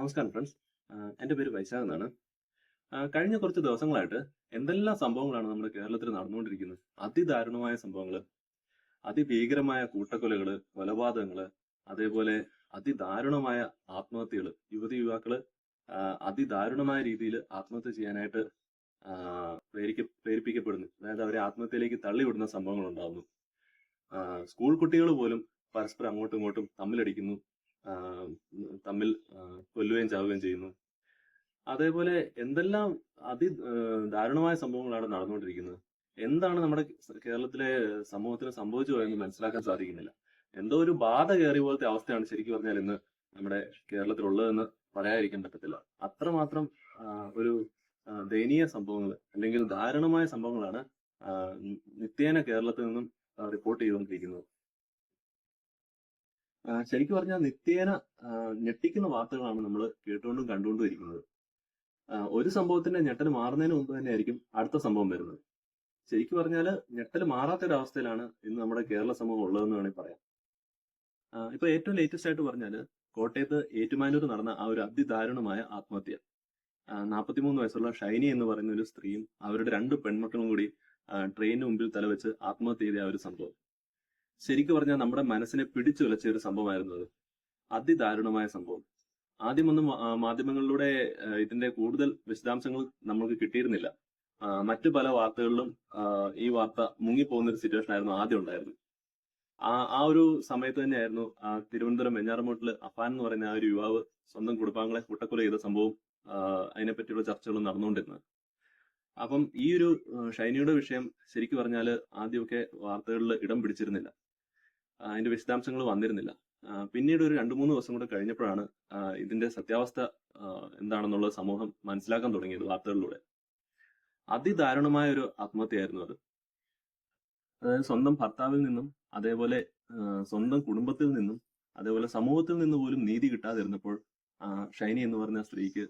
നമസ്കാരം ഫ്രണ്ട്സ് എന്റെ പേര് വൈശാഖ് എന്നാണ്. കഴിഞ്ഞ കുറച്ച് ദിവസങ്ങളായിട്ട് എന്തെല്ലാം സംഭവങ്ങളാണ് നമ്മുടെ കേരളത്തിൽ നടന്നുകൊണ്ടിരിക്കുന്നത്? അതിദാരുണമായ സംഭവങ്ങൾ അതിഭീകരമായ കൂട്ടക്കൊലകൾ കൊലപാതകങ്ങൾ അതേപോലെ അതിദാരുണമായ ആത്മഹത്യകൾ യുവതി യുവാക്കൾ അതിദാരുണമായ രീതിയിൽ ആത്മഹത്യ ചെയ്യാനായിട്ട് പ്രേരിക്ക പ്രേരിപ്പിക്കപ്പെടുന്നു അതായത് അവരെ ആത്മഹത്യയിലേക്ക് തള്ളിവിടുന്ന സംഭവങ്ങൾ ഉണ്ടാകുന്നു സ്കൂൾ കുട്ടികൾ പോലും പരസ്പരം അങ്ങോട്ടും ഇങ്ങോട്ടും തമ്മിലടിക്കുന്നു. തമ്മിൽ കൊല്ലുകയും ചാവുകയും ചെയ്യുന്നു. അതേപോലെ എന്തെല്ലാം അതി ദാരുണമായ സംഭവങ്ങളാണ് നടന്നുകൊണ്ടിരിക്കുന്നത്? എന്താണ് നമ്മുടെ കേരളത്തിലെ സമൂഹത്തിന് സംഭവിച്ചു പോയെന്ന് മനസ്സിലാക്കാൻ സാധിക്കുന്നില്ല. എന്തോ ഒരു ബാധ കയറി പോലത്തെ അവസ്ഥയാണ് ശരിക്കും പറഞ്ഞാൽ ഇന്ന് നമ്മുടെ കേരളത്തിലുള്ളതെന്ന് പറയാതിരിക്കാൻ പറ്റത്തില്ല. അത്രമാത്രം ഒരു ദയനീയ സംഭവങ്ങൾ അല്ലെങ്കിൽ ദാരുണമായ സംഭവങ്ങളാണ് നിത്യേന കേരളത്തിൽ നിന്നും റിപ്പോർട്ട് ചെയ്തുകൊണ്ടിരിക്കുന്നത്. ശരിക്കും പറഞ്ഞാൽ നിത്യേന ഞെട്ടിക്കുന്ന വാർത്തകളാണ് നമ്മൾ കേട്ടുകൊണ്ടും കണ്ടുകൊണ്ടും ഇരിക്കുന്നത്. ഒരു സംഭവത്തിന്റെ ഞെട്ടൽ മാറുന്നതിന് മുമ്പ് തന്നെ ആയിരിക്കും അടുത്ത സംഭവം വരുന്നത്. ശരിക്കും പറഞ്ഞാൽ ഞെട്ടൽ മാറാത്ത ഒരു അവസ്ഥയിലാണ് ഇന്ന് നമ്മുടെ കേരള സമൂഹം ഉള്ളതെന്ന് വേണമെങ്കിൽ പറയാം. ഇപ്പൊ ഏറ്റവും ലേറ്റസ്റ്റ് ആയിട്ട് പറഞ്ഞാൽ കോട്ടയത്ത് ഏറ്റുമാനൂർ നടന്ന ആ ഒരു അതിദാരുണമായ ആത്മഹത്യ. നാൽപ്പത്തിമൂന്ന് വയസ്സുള്ള ഷൈനി എന്ന് പറയുന്ന ഒരു സ്ത്രീയും അവരുടെ രണ്ട് പെൺമക്കളും കൂടി ട്രെയിനിന് മുമ്പിൽ തലവെച്ച് ആത്മഹത്യ ചെയ്ത ആ ഒരു സംഭവം. ശരിക്കും പറഞ്ഞാൽ നമ്മുടെ മനസ്സിനെ പിടിച്ചു വിലച്ച ഒരു സംഭവമായിരുന്നു അത്. അതിദാരുണമായ സംഭവം. ആദ്യമൊന്നും മാധ്യമങ്ങളിലൂടെ ഇതിന്റെ കൂടുതൽ വിശദാംശങ്ങൾ നമ്മൾക്ക് കിട്ടിയിരുന്നില്ല. മറ്റു പല വാർത്തകളിലും ഈ വാർത്ത മുങ്ങിപ്പോകുന്ന ഒരു സിറ്റുവേഷൻ ആയിരുന്നു ആദ്യം ഉണ്ടായിരുന്നത്. ആ ആ ഒരു സമയത്ത് തന്നെയായിരുന്നു തിരുവനന്തപുരം വെഞ്ഞാറമൂട്ടിൽ അഫാൻ എന്ന് പറയുന്ന ആ ഒരു യുവാവ് സ്വന്തം കുടുംബാംഗങ്ങളെ കൂട്ടക്കൊല ചെയ്ത സംഭവം അതിനെപ്പറ്റിയുള്ള ചർച്ചകളും നടന്നുകൊണ്ടിരുന്നത്. അപ്പം ഈ ഒരു ഷൈനിയുടെ വിഷയം ശരിക്കു പറഞ്ഞാൽ ആദ്യമൊക്കെ വാർത്തകളിൽ ഇടം പിടിച്ചിരുന്നില്ല. അതിന്റെ വിശദാംശങ്ങൾ വന്നിരുന്നില്ല. പിന്നീട് ഒരു രണ്ടു മൂന്ന് ദിവസം കൂടെ കഴിഞ്ഞപ്പോഴാണ് ഇതിന്റെ സത്യാവസ്ഥ എന്താണെന്നുള്ളത് സമൂഹം മനസ്സിലാക്കാൻ തുടങ്ങിയത് വാർത്തകളിലൂടെ. അതിദാരുണമായ ഒരു ആത്മഹത്യയായിരുന്നു അത്. അതായത് സ്വന്തം ഭർത്താവിൽ നിന്നും അതേപോലെ സ്വന്തം കുടുംബത്തിൽ നിന്നും അതേപോലെ സമൂഹത്തിൽ നിന്ന് പോലും നീതി കിട്ടാതിരുന്നപ്പോൾ ഷൈനി എന്ന് പറഞ്ഞ സ്ത്രീക്ക്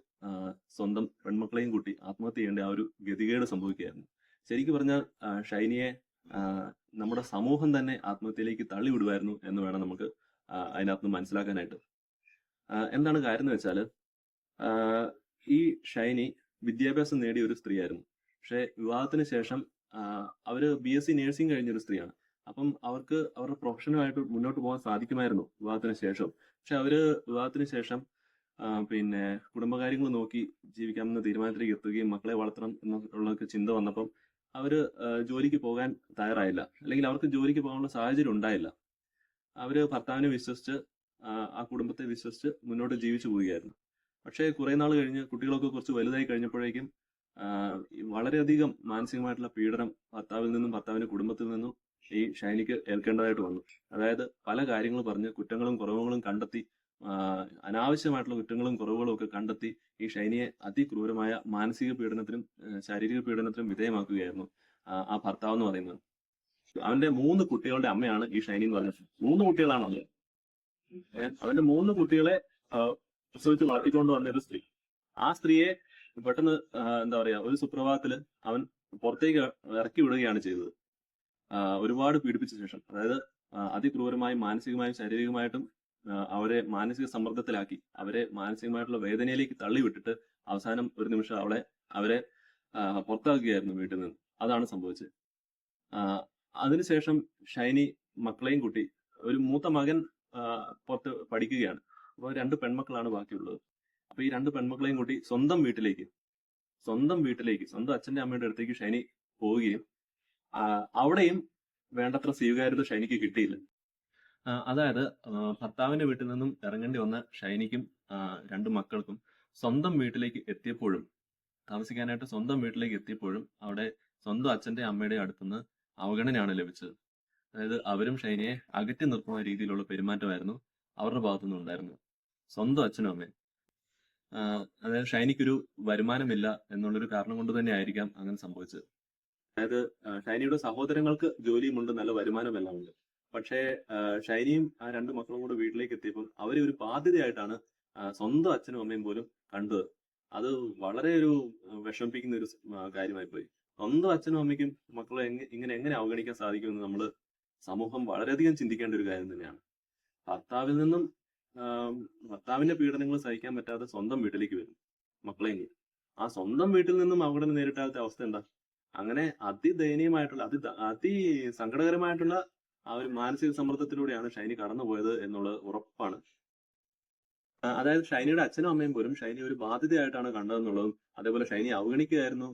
സ്വന്തം പെൺമക്കളെയും കൂട്ടി ആത്മഹത്യ ചെയ്യേണ്ട ആ ഒരു ഗതികേട് സംഭവിക്കുകയായിരുന്നു. ശരിക്കും പറഞ്ഞാൽ ഷൈനിയെ നമ്മുടെ സമൂഹം തന്നെ ആത്മഹത്യയിലേക്ക് തള്ളിവിടുമായിരുന്നു എന്ന് വേണം നമുക്ക് അതിനകത്ത് മനസ്സിലാക്കാനായിട്ട്. എന്താണ് കാര്യം എന്ന് വെച്ചാൽ ഈ ഷൈനി വിദ്യാഭ്യാസം നേടിയ ഒരു സ്ത്രീയായിരുന്നു. പക്ഷെ വിവാഹത്തിന് ശേഷം അവർ ബി എസ് സി നേഴ്സിംഗ് കഴിഞ്ഞ ഒരു സ്ത്രീയാണ്. അപ്പം അവർക്ക് അവരുടെ പ്രൊഫഷനുമായിട്ട് മുന്നോട്ട് പോകാൻ സാധിക്കുമായിരുന്നു വിവാഹത്തിന് ശേഷം. പക്ഷെ അവർ വിവാഹത്തിന് ശേഷം പിന്നെ കുടുംബകാര്യങ്ങൾ നോക്കി ജീവിക്കാമെന്ന തീരുമാനത്തിലേക്ക് എത്തുകയും മക്കളെ വളർത്തണം എന്നുള്ള ചിന്ത വന്നപ്പം അവർ ആ, ജോലിക്ക് പോകാൻ തയ്യാറായില്ല. അല്ലെങ്കിൽ അവർക്ക് ജോലിക്ക് പോകാനുള്ള സാഹചര്യം ഉണ്ടായില്ല. അവർ ഭർത്താവിനെ വിശ്വസിച്ച് ആ, കുടുംബത്തെ വിശ്വസിച്ച് മുന്നോട്ട് ജീവിച്ചു പോവുകയായിരുന്നു. പക്ഷേ കുറെ നാൾ കഴിഞ്ഞ് കുട്ടികളൊക്കെ കുറച്ച് വലുതായി കഴിഞ്ഞപ്പോഴേക്കും വളരെയധികം മാനസികമായിട്ടുള്ള പീഡനം ഭർത്താവിൽ നിന്നും ഭർത്താവിന്റെ കുടുംബത്തിൽ നിന്നും ഈ ഷൈനിക്ക് ഏൽക്കേണ്ടതായിട്ട് വന്നു. അതായത് പല കാര്യങ്ങൾ പറഞ്ഞ് കുറ്റങ്ങളും കുറവുകളും കണ്ടെത്തി അനാവശ്യമായിട്ടുള്ള കുറ്റങ്ങളും കുറവുകളും ഒക്കെ കണ്ടെത്തി ഈ ഷൈനിയെ അതിക്രൂരമായ മാനസിക പീഡനത്തിനും ശാരീരിക പീഡനത്തിനും വിധേയമാക്കുകയായിരുന്നു ആ, ഭർത്താവ് എന്ന് പറയുന്നത്. അവന്റെ മൂന്ന് കുട്ടികളുടെ അമ്മയാണ് ഈ ഷൈനി എന്ന് പറഞ്ഞത്. മൂന്ന് കുട്ടികളാണ് അവന് അവന്റെ മൂന്ന് കുട്ടികളെ പ്രസവിച്ച് വളർത്തിക്കൊണ്ട് വന്ന ഒരു സ്ത്രീ. ആ സ്ത്രീയെ പെട്ടെന്ന് എന്താ പറയാ ഒരു സുപ്രഭാതത്തിൽ അവൻ പുറത്തേക്ക് ഇറക്കി വിടുകയാണ് ചെയ്തത്. ഒരുപാട് പീഡിപ്പിച്ച ശേഷം. അതായത് അതിക്രൂരമായും മാനസികമായും ശാരീരികമായിട്ടും അവരെ മാനസിക സമ്മർദ്ദത്തിലാക്കി. അവരെ മാനസികമായിട്ടുള്ള വേദനയിലേക്ക് തള്ളിവിട്ടിട്ട് അവസാനം ഒരു നിമിഷം അവളെ അവരെ പുറത്താക്കുകയായിരുന്നു വീട്ടിൽ നിന്ന്. അതാണ് സംഭവിച്ചത്. അതിനുശേഷം ഷൈനി മക്കളെയും കൂട്ടി ഒരു മൂത്ത മകൻ പുറത്ത് പഠിക്കുകയാണ്. അപ്പോൾ രണ്ട് പെൺമക്കളാണ് ബാക്കിയുള്ളത്. അപ്പൊ ഈ രണ്ട് പെൺമക്കളെയും കൂട്ടി സ്വന്തം വീട്ടിലേക്ക് സ്വന്തം വീട്ടിലേക്ക് സ്വന്തം അച്ഛന്റെ അമ്മയുടെ അടുത്തേക്ക് ഷൈനി പോവുകയും അവിടെയും വേണ്ടത്ര സ്വീകാര്യത ഷൈനിക്ക് കിട്ടിയില്ല. അതായത് ഭർത്താവിന്റെ വീട്ടിൽ നിന്നും ഇറങ്ങേണ്ടി വന്ന ഷൈനിക്കും രണ്ട് മക്കൾക്കും സ്വന്തം വീട്ടിലേക്ക് എത്തിയപ്പോഴും താമസിക്കാനായിട്ട് സ്വന്തം വീട്ടിലേക്ക് എത്തിയപ്പോഴും അവിടെ സ്വന്തം അച്ഛന്റെ അമ്മയുടെ അടുത്തുനിന്ന് അവഗണനയാണ് ലഭിച്ചത്. അതായത് അവരും ഷൈനിയെ അകറ്റി നിർത്തുന്ന രീതിയിലുള്ള പെരുമാറ്റമായിരുന്നു അവരുടെ ഭാഗത്തുനിന്ന് ഉണ്ടായിരുന്നു സ്വന്തം അച്ഛനും അമ്മയും. അതായത് ഷൈനിക്കൊരു വരുമാനമില്ല എന്നുള്ളൊരു കാരണം കൊണ്ട് തന്നെ ആയിരിക്കാം അങ്ങനെ സംഭവിച്ചത്. അതായത് ഷൈനിയുടെ സഹോദരങ്ങൾക്ക് ജോലിയുമുണ്ട് നല്ല വരുമാനമെല്ലാം ഉണ്ട്. പക്ഷേ ഷൈനിയും ആ രണ്ട് മക്കളും കൂടെ വീട്ടിലേക്ക് എത്തിയപ്പോൾ അവർ ഒരു ബാധ്യതയായിട്ടാണ് സ്വന്തം അച്ഛനും അമ്മയും പോലും കണ്ടത്. അത് വളരെ ഒരു വിഷമിപ്പിക്കുന്ന ഒരു കാര്യമായി പോയി. സ്വന്തം അച്ഛനും അമ്മയ്ക്കും മക്കളെ ഇങ്ങനെ എങ്ങനെ അവഗണിക്കാൻ സാധിക്കുമെന്ന് നമ്മൾ സമൂഹം വളരെയധികം ചിന്തിക്കേണ്ട ഒരു കാര്യം തന്നെയാണ്. ഭർത്താവിൽ നിന്നും ഭർത്താവിന്റെ പീഡനങ്ങൾ സഹിക്കാൻ പറ്റാതെ സ്വന്തം വീട്ടിലേക്ക് വരും മക്കളെ ആ സ്വന്തം വീട്ടിൽ നിന്നും അവഗണന നേരിട്ടാത്ത അവസ്ഥ എന്താ? അങ്ങനെ അതിദയനീയമായിട്ടുള്ള അതി അതി സങ്കടകരമായിട്ടുള്ള ആ ഒരു മാനസിക സമ്മർദ്ദത്തിലൂടെയാണ് ഷൈനി കടന്നുപോയത് എന്നുള്ളത് ഉറപ്പാണ്. അതായത് ഷൈനിയുടെ അച്ഛനും അമ്മയും പോലും ഷൈനി ഒരു ബാധ്യതയായിട്ടാണ് കണ്ടതെന്നുള്ളതും അതേപോലെ ഷൈനി അവഗണിക്കുകയായിരുന്നു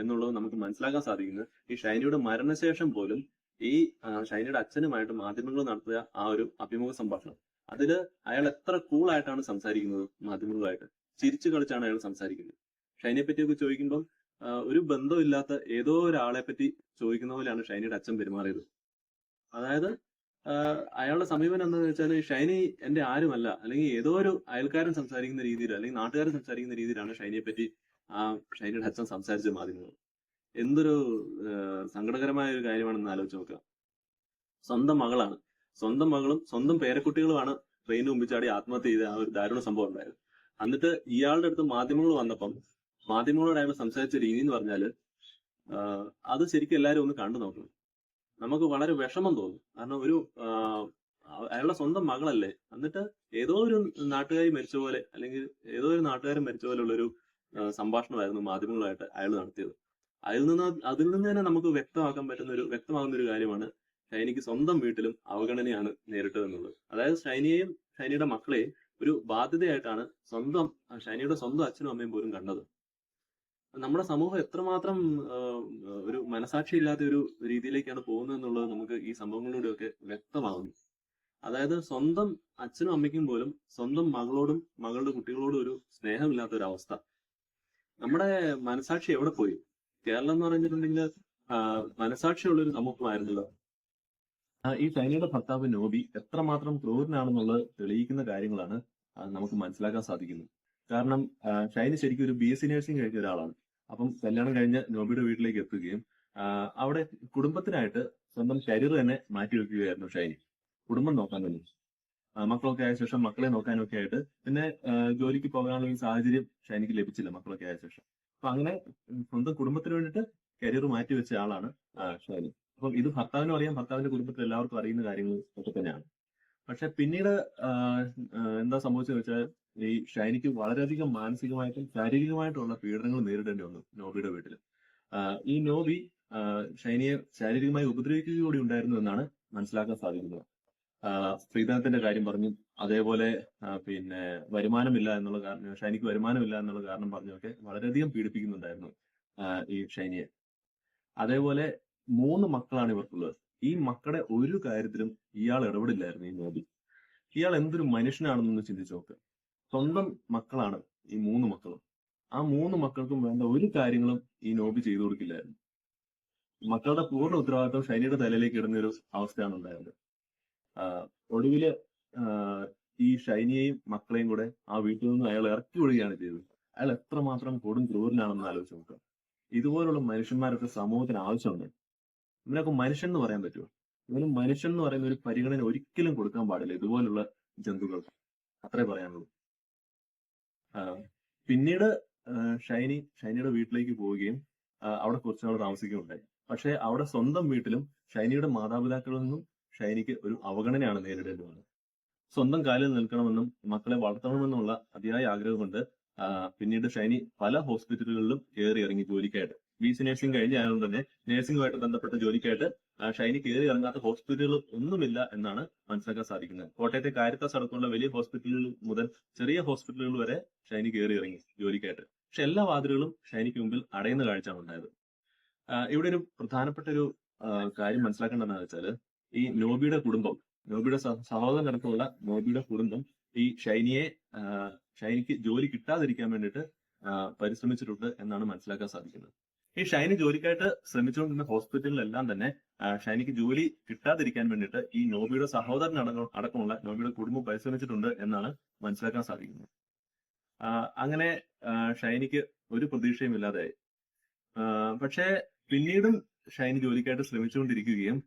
എന്നുള്ളതും നമുക്ക് മനസ്സിലാക്കാൻ സാധിക്കുന്നു. ഈ ഷൈനിയുടെ മരണശേഷം പോലും ഈ ഷൈനിയുടെ അച്ഛനുമായിട്ട് മാധ്യമങ്ങൾ നടത്തിയ ആ ഒരു അഭിമുഖ സംഭാഷണം. അതിൽ അയാൾ എത്ര കൂൾ ആയിട്ടാണ് സംസാരിക്കുന്നത് മാധ്യമങ്ങളുമായിട്ട്. ചിരിച്ചു കളിച്ചാണ് അയാൾ സംസാരിക്കുന്നത്. ഷൈനിയെ പറ്റിയൊക്കെ ചോദിക്കുമ്പോൾ ഒരു ബന്ധമില്ലാത്ത ഏതോ ഒരാളെ പറ്റി ചോദിക്കുന്ന പോലെയാണ് ഷൈനിയുടെ അച്ഛൻ പെരുമാറിയത്. അതായത് അയാളുടെ സമീപനം എന്താണെന്ന് വെച്ചാൽ ഷൈനി എന്റെ ആരുമല്ല. അല്ലെങ്കിൽ ഏതോ ഒരു അയൽക്കാരൻ സംസാരിക്കുന്ന രീതിയിൽ അല്ലെങ്കിൽ നാട്ടുകാരൻ സംസാരിക്കുന്ന രീതിയിലാണ് ഷൈനിയെ പറ്റി ആ ഷൈനിയുടെ അച്ഛൻ സംസാരിച്ച മാധ്യമങ്ങൾ. എന്തൊരു സങ്കടകരമായ ഒരു കാര്യമാണെന്ന് ആലോചിച്ച് നോക്കുക. സ്വന്തം മകളാണ്. സ്വന്തം മകളും സ്വന്തം പേരക്കുട്ടികളുമാണ് ട്രെയിനിന് മുമ്പിൽ ചാടി ആത്മഹത്യ ചെയ്ത ആ ഒരു ദാരുണ സംഭവം ഉണ്ടായത്. എന്നിട്ട് ഇയാളുടെ അടുത്ത് മാധ്യമങ്ങൾ വന്നപ്പം മാധ്യമങ്ങളോട് അയാൾ സംസാരിച്ച രീതി എന്ന് പറഞ്ഞാൽ അത് ശരിക്കും എല്ലാവരും ഒന്ന് കണ്ടു നോക്കണം. നമുക്ക് വളരെ വിഷമം തോന്നും. കാരണം ഒരു അയാളുടെ സ്വന്തം മകളല്ലേ. എന്നിട്ട് ഏതോ ഒരു നാട്ടുകാരി മരിച്ച പോലെ അല്ലെങ്കിൽ ഏതോ ഒരു നാട്ടുകാരൻ മരിച്ച പോലെയുള്ള ഒരു സംഭാഷണമായിരുന്നു മാധ്യമങ്ങളായിട്ട് അയാൾ നടത്തിയത്. അതിൽ നിന്ന് അതിൽ നിന്ന് തന്നെ നമുക്ക് വ്യക്തമാക്കാൻ പറ്റുന്ന ഒരു വ്യക്തമാകുന്ന ഒരു കാര്യമാണ് ഷൈനിക്ക് സ്വന്തം വീട്ടിലും അവഗണനയാണ് നേരിട്ടതെന്നുള്ളത് അതായത് ഷൈനിയെയും ഷൈനിയുടെ മക്കളെയും ഒരു ബാധ്യതയായിട്ടാണ് സ്വന്തം ഷൈനിയുടെ സ്വന്തം അച്ഛനും അമ്മയും പോലും കണ്ടത്. നമ്മുടെ സമൂഹം എത്രമാത്രം ഒരു മനസാക്ഷി ഇല്ലാത്ത ഒരു രീതിയിലേക്കാണ് പോകുന്നത് എന്നുള്ളത് നമുക്ക് ഈ സംഭവങ്ങളിലൂടെയൊക്കെ വ്യക്തമാകുന്നു. അതായത് സ്വന്തം അച്ഛനും അമ്മയ്ക്കും പോലും സ്വന്തം മകളോടും മകളുടെ കുട്ടികളോടും ഒരു സ്നേഹമില്ലാത്ത ഒരു അവസ്ഥ നമ്മുടെ മനസാക്ഷി എവിടെ പോയി? കേരളം എന്ന് പറഞ്ഞിട്ടുണ്ടെങ്കിൽ മനസാക്ഷിയുള്ള ഒരു സമൂഹമായിരുന്നല്ലോ. ഈ ചൈനയുടെ ഭർത്താവ് നോബി എത്രമാത്രം ക്രൂരനാണെന്നുള്ളത് തെളിയിക്കുന്ന കാര്യങ്ങളാണ് നമുക്ക് മനസ്സിലാക്കാൻ സാധിക്കുന്നത്. കാരണം ചൈന ശരിക്കും ഒരു ബി എസ് സി നഴ്സിംഗ് കഴിഞ്ഞ ഒരാളാണ് അപ്പം കല്യാണം കഴിഞ്ഞ് നോബിയുടെ വീട്ടിലേക്ക് എത്തുകയും അവിടെ കുടുംബത്തിനായിട്ട് സ്വന്തം ശരീരം തന്നെ മാറ്റി വെക്കുകയായിരുന്നു ഷൈനി. കുടുംബം നോക്കാൻ ആ, മക്കളൊക്കെ ആയ ശേഷം മക്കളെ നോക്കാനൊക്കെ ആയിട്ട് പിന്നെ ജോലിക്ക് പോകാനുള്ള ഒരു സാഹചര്യം ഷൈനിക്ക് ലഭിച്ചില്ല മക്കളൊക്കെ ആയ ശേഷം. അപ്പൊ അങ്ങനെ സ്വന്തം കുടുംബത്തിന് വേണ്ടിയിട്ട് കരിയർ മാറ്റി വെച്ച ആളാണ് ഷൈനി. അപ്പം ഇത് ഭർത്താവിനും അറിയാം. ഭർത്താവിന്റെ കുടുംബത്തിൽ എല്ലാവർക്കും അറിയുന്ന കാര്യങ്ങൾ ഒക്കെ തന്നെയാണ്. പക്ഷെ പിന്നീട് എന്താ സംഭവിച്ചെന്ന് വെച്ചാൽ ഈ ഷൈനിക്ക് വളരെയധികം മാനസികമായിട്ടും ശാരീരികമായിട്ടുള്ള പീഡനങ്ങൾ നേരിടേണ്ടി വന്നു നോബിയുടെ വീട്ടിൽ. ഈ നോബി ഷൈനിയെ ശാരീരികമായി ഉപദ്രവിക്കുക കൂടി ഉണ്ടായിരുന്നു എന്നാണ് മനസ്സിലാക്കാൻ സാധിക്കുന്നത്. സ്ത്രീധനത്തിന്റെ കാര്യം പറഞ്ഞു അതേപോലെ പിന്നെ വരുമാനമില്ല എന്നുള്ള കാരണം ഷൈനിക്ക് വരുമാനമില്ല എന്നുള്ള കാരണം പറഞ്ഞൊക്കെ വളരെയധികം പീഡിപ്പിക്കുന്നുണ്ടായിരുന്നു ഈ ഷൈനിയെ അതേപോലെ മൂന്ന് മക്കളാണ് ഇവർക്കുള്ളത്. ഈ മക്കളുടെ ഒരു കാര്യത്തിലും ഇയാൾ ഇടപെടില്ലായിരുന്നു ഈ നോബി ഇയാൾ എന്തൊരു മനുഷ്യനാണെന്നൊന്ന് ചിന്തിച്ചു നോക്ക്. സ്വന്തം മക്കളാണ് ഈ മൂന്ന് മക്കളും. ആ മൂന്ന് മക്കൾക്കും വേണ്ട ഒരു കാര്യങ്ങളും ഈ നോബി ചെയ്തു കൊടുക്കില്ലായിരുന്നു. മക്കളുടെ പൂർണ ഉത്തരവാദിത്വം ഷൈനിയുടെ തലയിലേക്ക് ഇടുന്ന ഒരു അവസ്ഥയാണ് ഉണ്ടായത്. ഒടുവിൽ ഈ ഷൈനിയെയും മക്കളെയും കൂടെ ആ വീട്ടിൽ നിന്ന് അയാൾ ഇറക്കി വിടുകയാണ് ചെയ്തത്. അയാൾ എത്രമാത്രം കൊടും ക്രൂരനാണെന്ന് ആലോചിച്ച് നോക്കുക ഇതുപോലുള്ള മനുഷ്യന്മാരൊക്കെ സമൂഹത്തിന് ആവശ്യമുണ്ട്. ഇവനൊക്കെ മനുഷ്യൻ എന്ന് പറയാൻ പറ്റുമോ? ഇവന് മനുഷ്യൻ എന്ന് പറയുന്ന ഒരു പരിഗണന ഒരിക്കലും കൊടുക്കാൻ പാടില്ല ഇതുപോലുള്ള ജന്തുക്കൾ അത്രേ പറയാനുള്ളൂ. പിന്നീട് ഷൈനി ഷൈനിയുടെ വീട്ടിലേക്ക് പോവുകയും അവിടെ കുറച്ചുനാൾ താമസിക്കുകയുണ്ടായി. പക്ഷെ അവിടെ സ്വന്തം വീട്ടിലും ഷൈനിയുടെ മാതാപിതാക്കളിൽ നിന്നും ഷൈനിക്ക് ഒരു അവഗണനയാണ് നേരിടേണ്ടി വന്നത് സ്വന്തം കാലിൽ നിൽക്കണമെന്നും മക്കളെ വളർത്തണമെന്നുള്ള അതിയായ ആഗ്രഹം കൊണ്ട് പിന്നീട് ഷൈനി പല ഹോസ്പിറ്റലുകളിലും കയറി ഇറങ്ങി ജോലിക്കായിട്ട്. ബി സി നഴ്സിംഗ് കഴിഞ്ഞ ആയതുകൊണ്ട് തന്നെ നഴ്സിംഗുമായിട്ട് ബന്ധപ്പെട്ട ജോലിക്കായിട്ട് ഷൈനി കയറി ഇറങ്ങാത്ത ഹോസ്പിറ്റലുകൾ ഒന്നുമില്ല എന്നാണ് മനസ്സിലാക്കാൻ സാധിക്കുന്നത്. കോട്ടയത്തെ കാരിത്താസ് അടക്കമുള്ള വലിയ ഹോസ്പിറ്റലുകൾ മുതൽ ചെറിയ ഹോസ്പിറ്റലുകൾ വരെ ഷൈനി കയറി ഇറങ്ങി ജോലിക്കായിട്ട്. പക്ഷെ എല്ലാ വാതിലുകളും ഷൈനിക്ക് മുമ്പിൽ അടയുന്ന കാഴ്ചയാണ് ഉണ്ടായത്. ഇവിടെ ഒരു പ്രധാനപ്പെട്ട ഒരു കാര്യം മനസ്സിലാക്കേണ്ടതെന്ന് വെച്ചാൽ ഈ നോബിയുടെ കുടുംബം നോബിയുടെ സഹ- സഹോദരൻ അടക്കമുള്ള നോബിയുടെ കുടുംബം ഈ ഷൈനിയെ ഷൈനിക്ക് ജോലി കിട്ടാതിരിക്കാൻ വേണ്ടിയിട്ട് പരിശ്രമിച്ചിട്ടുണ്ട് എന്നാണ് മനസ്സിലാക്കാൻ സാധിക്കുന്നത്. ഈ ഷൈനി ജോലിക്കായിട്ട് ശ്രമിച്ചുകൊണ്ടിരുന്ന ഹോസ്പിറ്റലിലെല്ലാം തന്നെ ഷൈനിക്ക് ജോലി കിട്ടാതിരിക്കാൻ വേണ്ടിയിട്ട് ഈ നോബിയുടെ സഹോദരൻ അടക്കം അടക്കമുള്ള നോബിയുടെ കുടുംബം പരിശ്രമിച്ചിട്ടുണ്ട് എന്നാണ് മനസ്സിലാക്കാൻ സാധിക്കുന്നത്. അങ്ങനെ ഷൈനിക്ക് ഒരു പ്രതീക്ഷയും ഇല്ലാതായി പക്ഷേ പിന്നീടും ഷൈനി ജോലിക്കായിട്ട് ശ്രമിച്ചുകൊണ്ടിരിക്കുകയും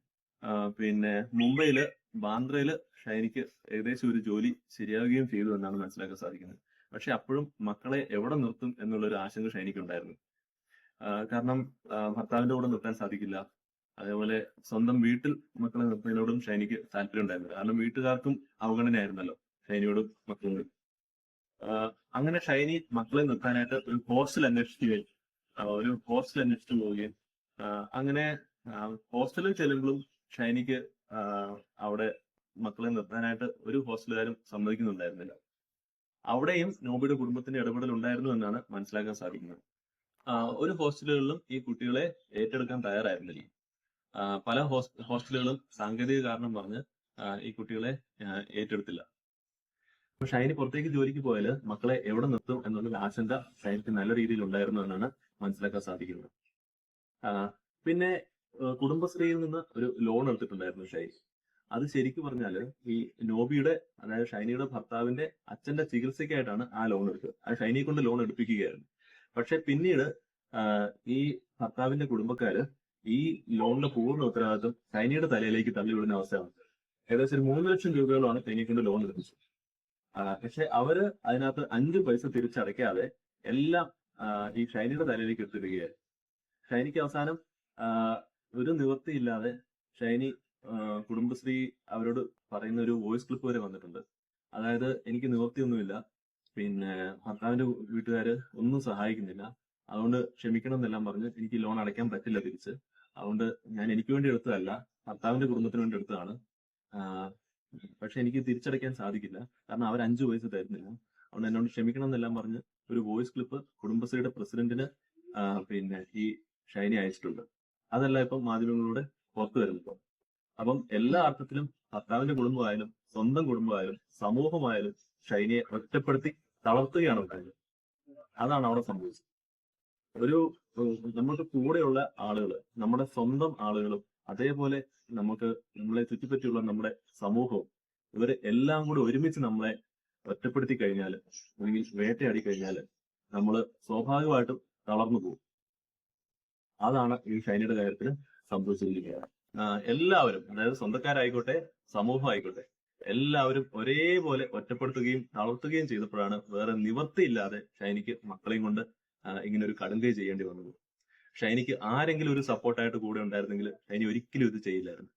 പിന്നെ മുംബൈയിൽ ബാന്ദ്രയിൽ ഷൈനിക്ക് ഏകദേശം ഒരു ജോലി ശരിയാവുകയും ചെയ്തു എന്നാണ് മനസ്സിലാക്കാൻ സാധിക്കുന്നത്. പക്ഷെ അപ്പോഴും മക്കളെ എവിടെ നിർത്തും എന്നുള്ളൊരു ആശങ്ക ഷൈനിക്ക് ഉണ്ടായിരുന്നു കാരണം ഭർത്താവിന്റെ കൂടെ നിർത്താൻ സാധിക്കില്ല. അതേപോലെ സ്വന്തം വീട്ടിൽ മക്കളെ നിർത്തുന്നതിനോടും ഷൈനിക്ക് താല്പര്യം ഉണ്ടായിരുന്നു കാരണം വീട്ടുകാർക്കും അവഗണനയായിരുന്നല്ലോ ഷൈനിയോടും മക്കളോടും. അങ്ങനെ ഷൈനി മക്കളെ നിർത്താനായിട്ട് ഒരു ഹോസ്റ്റൽ അന്വേഷിക്കുകയും ഒരു ഹോസ്റ്റൽ അന്വേഷിച്ചു പോവുകയും അങ്ങനെ ഹോസ്റ്റലും ചെല്ലുമ്പോഴും ഷൈനിക്ക് അവിടെ മക്കളെ നിർത്താനായിട്ട് ഒരു ഹോസ്റ്റലുകാരും സമ്മതിക്കുന്നുണ്ടായിരുന്നില്ല. അവിടെയും നോബിയുടെ കുടുംബത്തിന്റെ ഇടപെടൽ ഉണ്ടായിരുന്നു എന്നാണ് മനസ്സിലാക്കാൻ സാധിക്കുന്നത്. ഒരു ഹോസ്റ്റലുകളിലും ഈ കുട്ടികളെ ഏറ്റെടുക്കാൻ തയ്യാറായിരുന്നില്ല. പല ഹോസ്റ്റ ഹോസ്റ്റലുകളും സാങ്കേതിക കാരണം പറഞ്ഞ് ഈ കുട്ടികളെ ഏറ്റെടുത്തില്ല. അപ്പൊ ഷൈനി പുറത്തേക്ക് ജോലിക്ക് പോയാൽ മക്കളെ എവിടെ നിർത്തും എന്നുള്ള ആശങ്ക ഷൈനിക്ക് നല്ല രീതിയിൽ ഉണ്ടായിരുന്നു എന്നാണ് മനസ്സിലാക്കാൻ സാധിക്കുന്നത്. പിന്നെ കുടുംബശ്രീയിൽ നിന്ന് ഒരു ലോൺ എടുത്തിട്ടുണ്ടായിരുന്നു ഷൈ അത് ശരിക്കും പറഞ്ഞാൽ ഈ നോബിയുടെ അതായത് ഷൈനിയുടെ ഭർത്താവിന്റെ അച്ഛന്റെ ചികിത്സയ്ക്കായിട്ടാണ് ആ ലോൺ എടുത്തത്. അത് ഷൈനിയെ കൊണ്ട് ലോൺ എടുപ്പിക്കുകയായിരുന്നു. പക്ഷെ പിന്നീട് ഈ ഭർത്താവിന്റെ കുടുംബക്കാര് ഈ ലോണിന്റെ പൂർണ ഉത്തരവാദിത്വം സൈനിയുടെ തലയിലേക്ക് തള്ളിവിടുന്ന അവസ്ഥയാണ്. ഏകദേശം ഒരു മൂന്ന് ലക്ഷം രൂപയോളമാണ് കൊണ്ട് ലോൺ ആഹ് പക്ഷെ അവർ അതിനകത്ത് അഞ്ച് പൈസ തിരിച്ചടയ്ക്കാതെ എല്ലാം ഈ ഷൈനിയുടെ തലയിലേക്ക് എടുത്തിടുകയായി ഷൈനിക്ക് അവസാനം ഒരു നിവൃത്തിയില്ലാതെ ഷൈനി കുടുംബശ്രീ അവരോട് പറയുന്ന ഒരു വോയിസ് ക്ലിപ്പ് വരെ വന്നിട്ടുണ്ട്. അതായത് എനിക്ക് നിവൃത്തിയൊന്നുമില്ല. പിന്നെ ഭർത്താവിന്റെ വീട്ടുകാര് ഒന്നും സഹായിക്കുന്നില്ല. അതുകൊണ്ട് ക്ഷമിക്കണം എന്നെല്ലാം പറഞ്ഞ് എനിക്ക് ലോൺ അടയ്ക്കാൻ പറ്റില്ല തിരിച്ച്. അതുകൊണ്ട് ഞാൻ എനിക്ക് വേണ്ടി എടുത്തതല്ല ഭർത്താവിന്റെ കുടുംബത്തിന് വേണ്ടി എടുത്തതാണ്. പക്ഷെ എനിക്ക് തിരിച്ചടയ്ക്കാൻ സാധിക്കില്ല. കാരണം അവർ അഞ്ചു പൈസ തരുന്നില്ല. അതുകൊണ്ട് എന്നോട് ക്ഷമിക്കണം എന്നെല്ലാം പറഞ്ഞ് ഒരു വോയിസ് ക്ലിപ്പ് കുടുംബശ്രീയുടെ പ്രസിഡന്റിന് പിന്നെ ഈ ഷൈനി അയച്ചിട്ടുണ്ട്. അതല്ല ഇപ്പം മാധ്യമങ്ങളിലൂടെ പുറത്തു വരുന്നത് അപ്പം എല്ലാ അർത്ഥത്തിലും ഭർത്താവിന്റെ കുടുംബമായാലും സ്വന്തം കുടുംബമായാലും സമൂഹമായാലും ഷൈനിയെ ഒറ്റപ്പെടുത്തി തളർത്തുകയാണ് ഉണ്ടായത് അതാണ് അവിടെ സംഭവിച്ചത്. ഒരു നമ്മൾക്ക് കൂടെയുള്ള ആളുകൾ നമ്മുടെ സ്വന്തം ആളുകളും അതേപോലെ നമുക്ക് നമ്മളെ ചുറ്റിപ്പറ്റിയുള്ള നമ്മുടെ സമൂഹവും ഇവരെ എല്ലാം കൂടി ഒരുമിച്ച് നമ്മളെ ഒറ്റപ്പെടുത്തി കഴിഞ്ഞാൽ അല്ലെങ്കിൽ വേട്ടയാടി കഴിഞ്ഞാൽ നമ്മൾ സ്വാഭാവികമായിട്ടും തളർന്നു പോകും. അതാണ് ഈ ഷൈനിയുടെ കാര്യത്തിൽ സംഭവിച്ചിരിക്കുന്നത്. എല്ലാവരും അതായത് സ്വന്തക്കാരായിക്കോട്ടെ സമൂഹം ആയിക്കോട്ടെ എല്ലാവരും ഒരേപോലെ ഒറ്റപ്പെടുത്തുകയും തളർത്തുകയും ചെയ്തപ്പോഴാണ് വേറെ നിവർത്തിയില്ലാതെ ഷൈനിക്ക് മക്കളെയും കൊണ്ട് ഇങ്ങനെ ഒരു കടുങ്കൈ ചെയ്യേണ്ടി വന്നത്. ഷൈനിക്ക് ആരെങ്കിലും ഒരു സപ്പോർട്ടായിട്ട് കൂടെ ഉണ്ടായിരുന്നെങ്കിൽ ഷൈനി ഒരിക്കലും ഇത് ചെയ്യില്ലായിരുന്നു.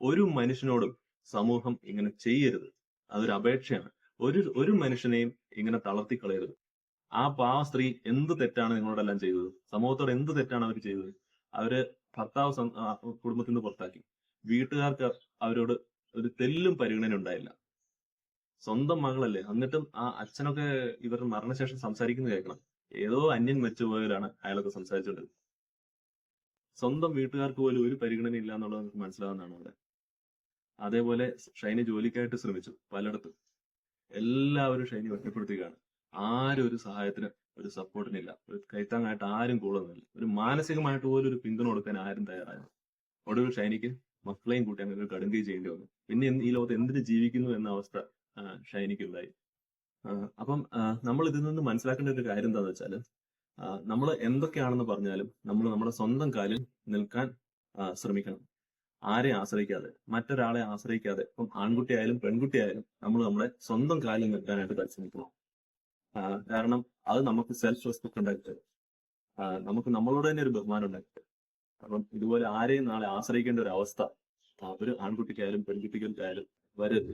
ഒരു മനുഷ്യനോടും സമൂഹം ഇങ്ങനെ ചെയ്യരുത്. അതൊരു അപേക്ഷയാണ്. ഒരു ഒരു മനുഷ്യനെയും ഇങ്ങനെ തളർത്തി കളയരുത് ആ പാവ സ്ത്രീ എന്ത് തെറ്റാണ് നിങ്ങളോടെല്ലാം ചെയ്തത്? സമൂഹത്തോട് എന്ത് തെറ്റാണ് അവർ ചെയ്തത്? അവർ ഭർത്താവ് കുടുംബത്തിൽ നിന്ന് പുറത്താക്കി. വീട്ടുകാർക്ക് അവരോട് ഒരു തെല്ലും പരിഗണന ഉണ്ടായില്ല. സ്വന്തം മകളല്ലേ? എന്നിട്ടും ആ അച്ഛനൊക്കെ ഇവർ മരണശേഷം സംസാരിക്കുന്നത് കേൾക്കണം. ഏതോ അന്യൻ മരിച്ചുപോയവരാണ് അയാളൊക്കെ സംസാരിച്ചുകൊണ്ടിരുന്നത് സ്വന്തം വീട്ടുകാർക്ക് പോലും ഒരു പരിഗണന ഇല്ല എന്നുള്ളത് നമുക്ക് മനസ്സിലാവുന്നതാണ് അവിടെ. അതേപോലെ ഷൈനി ജോലിക്കായിട്ട് ശ്രമിച്ചു പലയിടത്തും. എല്ലാവരും ഷൈനി ഒറ്റപ്പെടുത്തുകയാണ് ആരും ഒരു സഹായത്തിന് ഒരു സപ്പോർട്ടിനില്ല. ഒരു കൈത്താങ്ങായിട്ട് ആരും കൂടെ ഒരു മാനസികമായിട്ട് പോലും ഒരു പിന്തുണ കൊടുക്കാൻ ആരും തയ്യാറായില്ല. ഒടുവിൽ ഷൈനിക്ക് മക്കളെയും കൂട്ടി അങ്ങനെ ഒരു കടുങ്കൈ ചെയ്യേണ്ടി വന്നു. പിന്നെ ഈ ലോകത്ത് എന്തിന് ജീവിക്കുന്നു എന്ന അവസ്ഥ ഷൈനിക്കുണ്ടായി. ഷൈനിക്ക് അപ്പം നമ്മൾ ഇതിൽ നിന്ന് മനസ്സിലാക്കേണ്ട ഒരു കാര്യം എന്താണെന്ന് വെച്ചാൽ നമ്മൾ എന്തൊക്കെയാണെന്ന് പറഞ്ഞാലും നമ്മൾ നമ്മുടെ സ്വന്തം കാലിൽ നിൽക്കാൻ ശ്രമിക്കണം. ആരെ ആശ്രയിക്കാതെ മറ്റൊരാളെ ആശ്രയിക്കാതെ ഇപ്പം ആൺകുട്ടിയായാലും പെൺകുട്ടിയായാലും നമ്മൾ നമ്മുടെ സ്വന്തം കാലിൽ നിൽക്കാനായിട്ട് പരിശ്രമിക്കണം. കാരണം അത് നമുക്ക് സെൽഫ് റെസ്പെക്ട് ഉണ്ടാക്കി നമുക്ക് നമ്മളോട് തന്നെ ഒരു ബഹുമാനം ഉണ്ടാക്കി അപ്പം ഇതുപോലെ ആരെയും നാളെ ആശ്രയിക്കേണ്ട ഒരു അവസ്ഥ. ഒരു ആൺകുട്ടിക്കായാലും പെൺകുട്ടികൾക്കായാലും വരരുത്.